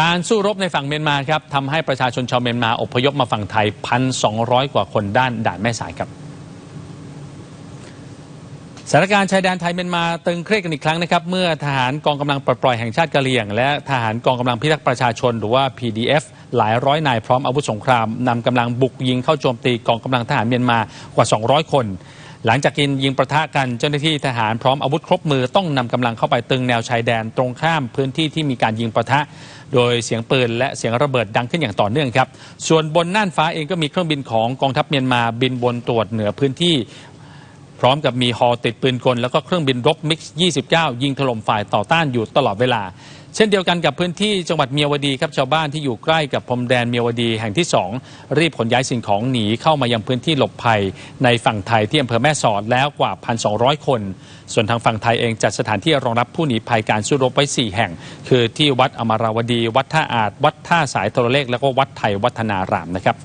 การสู้รบในฝั่งเมียนมาครับทำให้ประชาชนชาวเมียนมาอพยพมาฝั่งไทย 1,200 กว่าคนด้านด่านแม่สายครับสถานการณ์ชายแดนไทยเมียนมาตึงเครียดกันอีกครั้งนะครับ เมื่อทหารกองกำลังปลดปล่อยแห่งชาติกะเหรี่ยง และทหารกองกำลังพิทักษ์ประชาชนหรือว่า PDF หลายร้อยนายพร้อมอาวุธสงครามนำกำลังบุกยิงเข้าโจมตีกองกำลังทหารเมียนมากว่า 200 คน หลังจากกินยิงประทะกันเจ้าหน้าที่ทหารพร้อมอาวุธครบมือต้องนำกำลังเข้าไปตึงแนวชายแดนตรงข้ามพื้นที่ที่มีการยิงประทะ โดยเสียงปืนและเสียงระเบิดดังขึ้นอย่างต่อเนื่องครับส่วนบนน่านฟ้าเองก็มีเครื่องบินของกองทัพเมียนมาบินบนตรวจเหนือพื้นที่ พร้อมกับมีฮอติดปืนกล แล้วก็เครื่องบินรบมิกซ์29 ยิงถล่มฝ่ายต่อต้านอยู่ตลอดเวลา เช่นเดียวกันกับพื้นที่จังหวัดเมียวดีครับชาวบ้านที่อยู่ใกล้กับพรมแดนเมียวดีแห่งที่ 2 รีบขนย้ายสิ่งของหนีเข้ามายังพื้นที่หลบภัย ในฝั่งไทยที่อำเภอแม่สอดแล้วกว่า 1,200 คน ส่วนทางฝั่งไทยเองจัดสถานที่รองรับผู้หนีภัยการสู้รบไว้ 4 แห่ง คือที่วัดอมราวดี วัดท่าอาจ วัดท่าสายโทรเลข แล้วก็วัดไทยวัฒนารามนะครับ